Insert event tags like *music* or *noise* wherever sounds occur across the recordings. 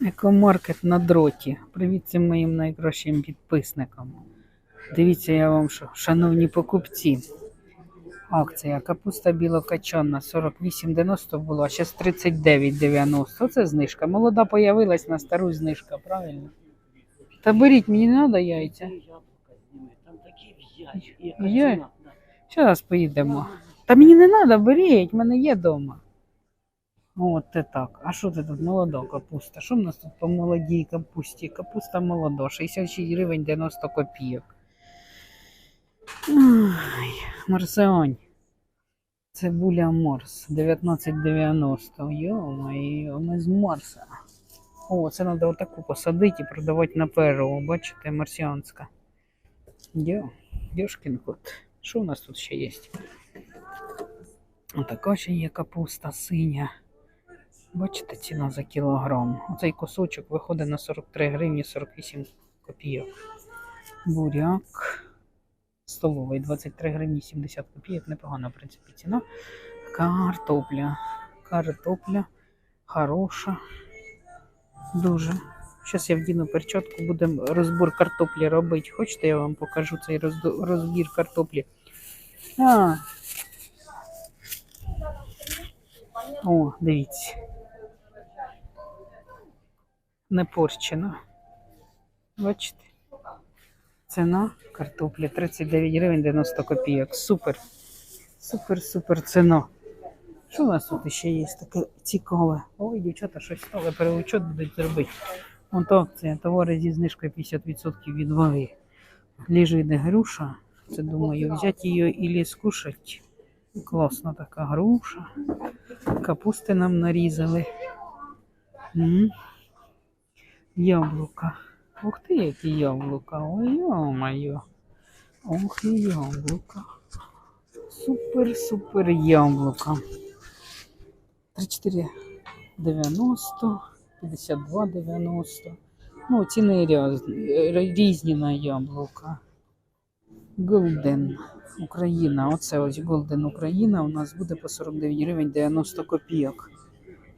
Екомаркет на дроті. Привіт всім моїм найкращим підписникам. Дивіться, я вам що, шановні покупці. Акція капуста білокачана 48,90 була, а зараз 39,90. Оце знижка. Молода появилась на стару знижка, правильно? Та беріть, мені не треба яйця. Зараз поїдемо. Та мені не треба, беріть, в мене є вдома. От це так. А що це тут молода капуста? Що в нас тут по молодій капусті? Капуста молода, 66 гривень 90 копійок. Ай, Марсеонь. Цибуля Морс 19,90. Йо-моє, ми з Марса. О, це треба отаку посадити і продавати на перо. Бачите, марсіанська. Йо, Дьошкін кот. Що у нас тут ще є? Отака ще є капуста синя. Бачите, ціна за кілограм. Оцей кусочок виходить на 43 гривні 48 копійок. Буряк столовий 23 гривні 70 копійок. Непогана, в принципі, ціна. Картопля. Картопля хороша. Дуже. Зараз я вдіну перчатку, будемо розбор картоплі робити. Хочете, я вам покажу цей розбір картоплі? А. О, дивіться. Не порчено. Бачите? Ціна картоплі 39 гривень 90 копійок. Супер. Супер, супер ціна. Що у нас тут ще є таке цікаве? Ой, дівчата, щось стали переучет будуть робити. Вон то акція, товари зі знижкою 50% від ваги. Лежить груша. Це думаю, взяти її і скушати. Класна така груша. Капусти нам нарізали. Яблука. Ух ти, які яблука. Ой, йо-моє. Ох яблука. Супер, супер яблука. 34 90, 52 90. Ну, ціни різні на яблука. Голден Україна. Оце ось Голден Україна. У нас буде по 49 гривень 90 копійок.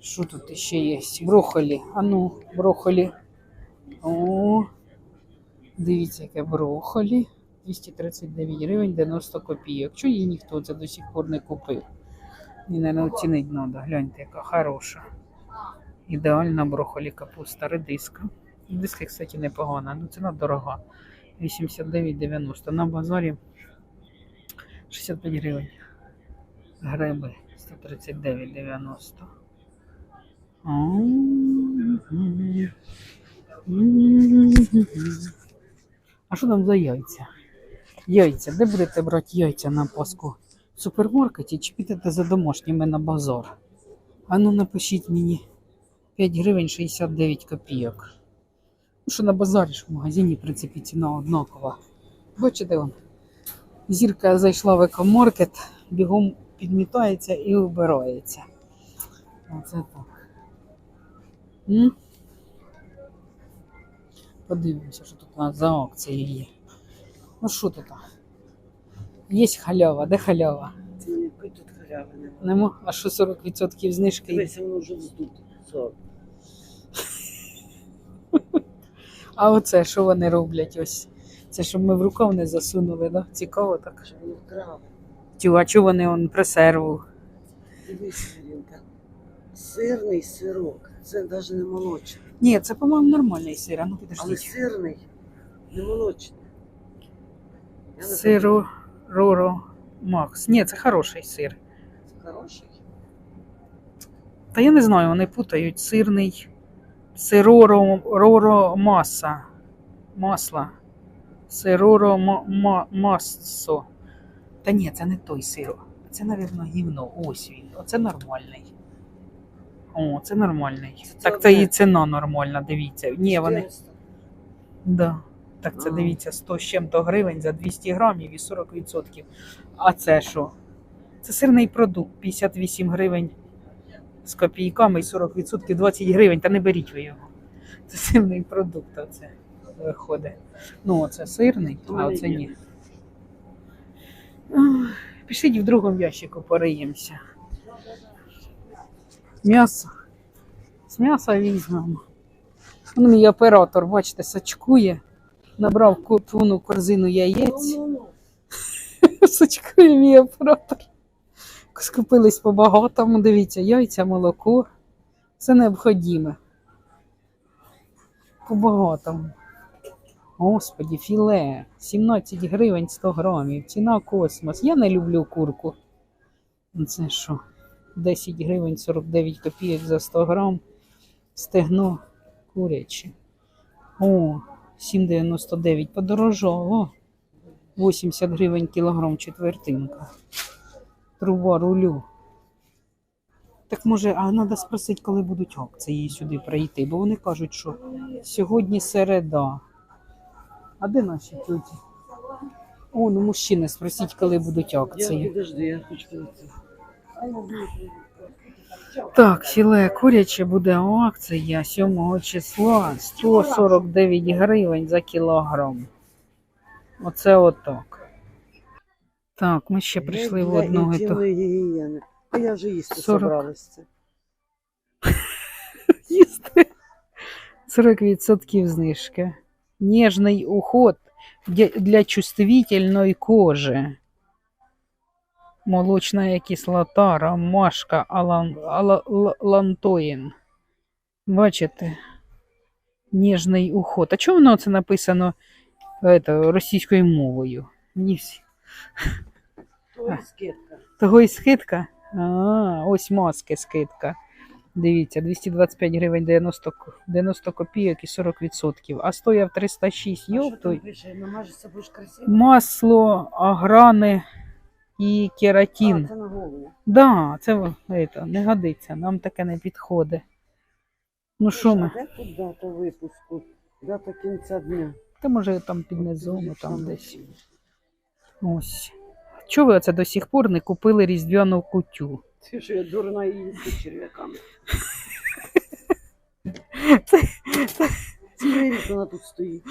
Що тут ще є? Брохолі. А ну, брохолі. О, дивіться, яке брохолі. 239 гривень 90 копійок. Чого її ніхто це до сих пор не купив? Мені, наверное, оцінити треба. Гляньте, яка хороша. Ідеальна брохолі капуста, редиска. Редиска, кстати, непогана. Ну, ціна дорога. 89,90. На базарі 65 гривень. Гриби 139,90. А що там за яйця? Яйця. Де будете брати яйця на Пасху? В супермаркеті чи підете за домашніми на базар? А ну напишіть мені 5 гривень 69 копійок. Ну що на базарі ж в магазині, в принципі, ціна однакова. Бачите, вон. Зірка зайшла в екомаркет, бігом підмітається і убирається. Оце так. М? Подивимося, що тут у нас за акції є. Ну що тут? Є халява, де халява? Це не пить тут халяви нема. Нема? А що 40% знижки? Дивися, воно вже вздуто. Сорок. А оце що вони роблять ось? Це щоб ми в рукав не засунули, да? Цікаво так. Що воно трави. Тю, а чого вони он пресерву? Дивись, Іринка. Сирний сирок. Це навіть не молочний. Ні, це, по-моєму, нормальний сир. А ну Але підождіть. сирний не молочний. Я не Сиро Роро Макс. Ні, це хороший сир. знаю, Це хороший. Та я не знаю, вони путають сирний сироро роро маса. Масла. Сироро ма, ма, массо. Та ні, це не той сир. Це, напевно, гівно. Ось він. Оце нормальний. О, це нормальний. Це так це одне. і ціна нормальна, дивіться. Ні, вони. 400. Да. Так це А. дивіться, 100 з чим-то гривень за 200 грамів і 40%. А це що? Це сирний продукт, 58 гривень з копійками і 40% 20 гривень. Та не беріть ви його. Це сирний продукт, оце виходить. Ну, оце сирний, а оце є. ні. Ах, Пишіть в другому ящику пориємося. М'ясо. З м'яса візьмемо. Он мій оператор, бачите, сачкує. Набрав повну корзину яєць. *laughs* Сачкує мій оператор. Скупились по-багатому. Дивіться, яйця, молоко. Все необхідне. По-багатому. Господі, філе. 17 гривень 100 грамів. Ціна космос. Я не люблю курку. Це що? 10 гривень 49 копійок за 100 грам. Стегно куряче. О, 7,99 подорожало. 80 гривень кілограм четвертинка. Труба рулю. Так може, а треба спросити, коли будуть акції сюди прийти, бо вони кажуть, що сьогодні середа. А де наші тюті? О, ну мужчини, спросіть, коли будуть Я акції. підожди, я хочу подивитися. Так, філе куряче буде акція 7 числа 149 гривень за кілограм. Оце отак. Так, ми ще прийшли в одного. А я вже їсти 40. собралась це. *laughs* їсти. 40% знижки. Нежний уход для, для чувствительної кожи. Молочна кислота, ромашка, алан, ала, лантоїн. Бачите? Ніжний уход. А чому воно це написано это, російською мовою? Мені всі. Того і скидка? А, ось маски скидка. Дивіться, 225 гривень 90, 90 копійок і 40%. А стояв 306 А що там йоптуй. пише? Намажешся, будеш красиво? Масло, аграни і А, кератин. це на голову. Да, це не годиться, нам таке не підходить. Ну що ми? Де тут дата випуску? Дата кінця дня. Та може там під низом, там десь. Ось. Чого ви оце до сих пор не купили різдвяну кутю? Ти що я дурна і їсти черв'яками. Цілий рік вона тут стоїть.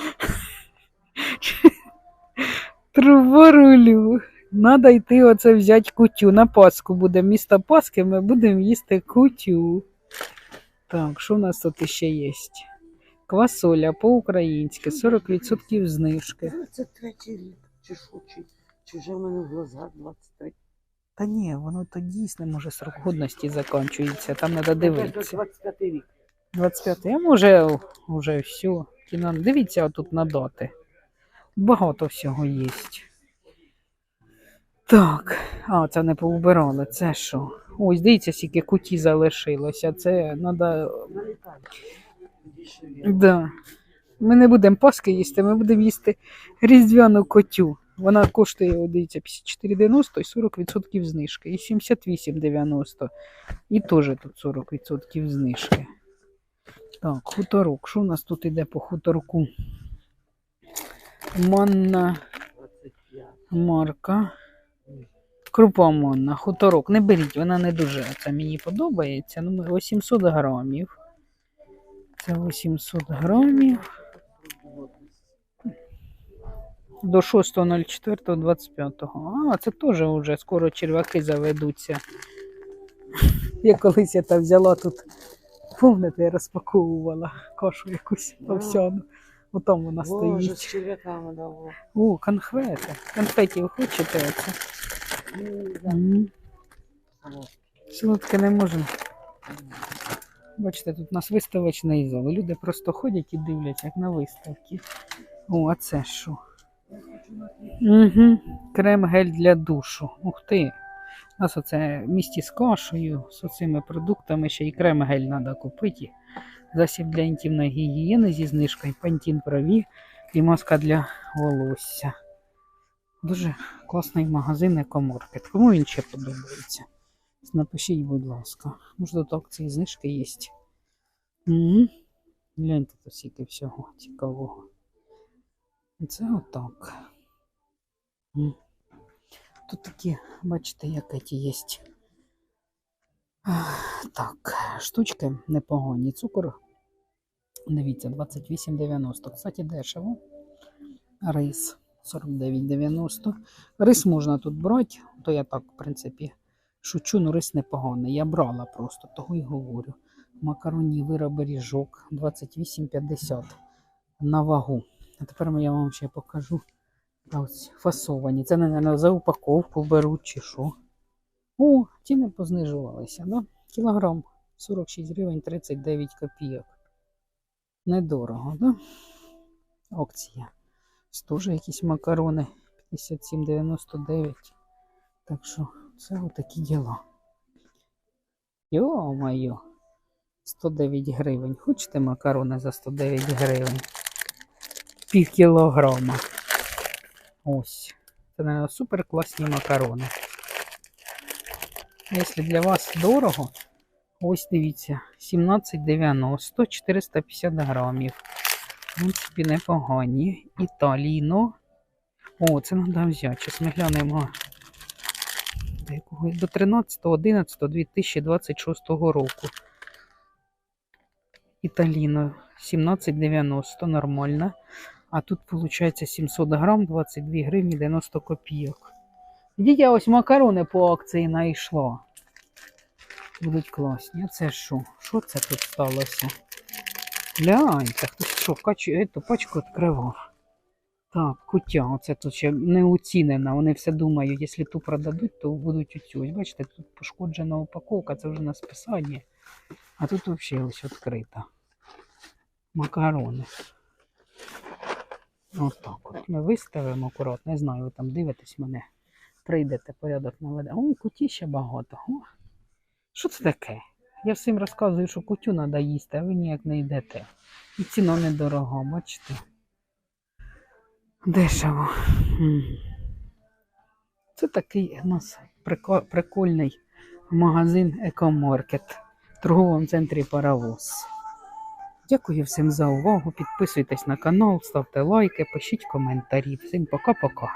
Труба рулю. Надо йти оце взяти кутю. На Пасху буде місто Пасхи, ми будемо їсти кутю. Так, що в нас тут ще є? Квасоля по-українськи, 40% знижки. 23 рік. Чи що, чи, вже в мене в глазах 23. Та ні, воно то дійсно може срок годності закінчується, там треба дивитися. 25 рік. 25, а може вже все. Дивіться тут на дати. Багато всього є. Так, а, це не поубирали. Це що? Ось, дивіться, скільки куті залишилося. Це треба. Да. Ми не будемо паски їсти, ми будемо їсти різдвяну котю. Вона коштує, дивіться, 54,90 і 40% знижки. І 78,90. І теж тут 40% знижки. Так, хуторок. Що у нас тут іде по хуторку? Манна марка. Крупа манна, хуторок. Не беріть, вона не дуже це мені подобається. Ну, 800 грамів. Це 800 грамів. До 6.04.25. А, це теж вже скоро черв'яки заведуться. Я колись я та взяла тут, помните, я розпаковувала кашу якусь овсяну. Отам вона Боже, з стоїть. черв'яками. О, конфети. Конфетів хочете оце? Солодке не можна. Бачите, тут у нас виставочний зал. Люди просто ходять і дивляться, як на виставки. О, а це що? Угу. Крем-гель для душу. Ух ти. У нас оце в місті з кашею, з цими продуктами ще й крем-гель треба купити. Засіб для інтимної гігієни зі знижкою Пантін Прові і маска для волосся. Дуже класний магазин екомаркет. Кому він ще подобається? Напишіть, будь ласка. Може тут акції знижки є. Угу. Гляньте тут скільки всього цікавого. Це отак. Тут такі, бачите, як ці є. Так, штучки непогані. Цукор. Дивіться, 28,90. Кстати, дешево. Рис 49,90. Рис можна тут брати, то я так, в принципі, шучу, ну рис непоганий. Я брала просто, того й говорю. Макаронні вироби ріжок 28,50 на вагу. А тепер я вам ще покажу ось фасовані. Це, мабуть, за упаковку беруть чи що. О, ціни познижувалися, да? Кілограм 46 гривень 39 копійок. Недорого, да? Акція. Ось Теж якісь макарони 57,99. Так що це отакі діла. Йо-моє. 109 гривень. Хочете макарони за 109 гривень? Пів кілограма. Ось. Це, мабуть, супер класні макарони. Якщо для вас дорого, ось дивіться, 17,90, 450 грамів. В принципі, непогані. Італіно. О, це треба взяти. Зараз ми глянемо. До? До 13.11.2026 року. Італіно 17,90 нормально. А тут виходить 700 грам, 22 гривні 90 копійок. Дітя, ось макарони по акції знайшла. Будуть класні. А це що? Що це тут сталося? Гляньте, хтось що, качу, ету пачку відкривав. Так, кутя, оце тут ще не оцінена. Вони все думають, якщо ту продадуть, то будуть оцю. Ось бачите, тут пошкоджена упаковка, це вже на списанні. А тут взагалі ось відкрита. Макарони. Отак от. Ми виставимо акуратно. Не знаю, ви там дивитесь мене. Прийдете, порядок наведе. Ой, куті ще багато. О, що це таке? Я всім розказую, що кутю треба їсти, а ви ніяк не йдете. І ціна недорога, бачите? Дешево. Це такий у нас прикольний магазин Екомаркет в торговому центрі Паровоз. Дякую всім за увагу. Підписуйтесь на канал, ставте лайки, пишіть коментарі. Всім пока-пока.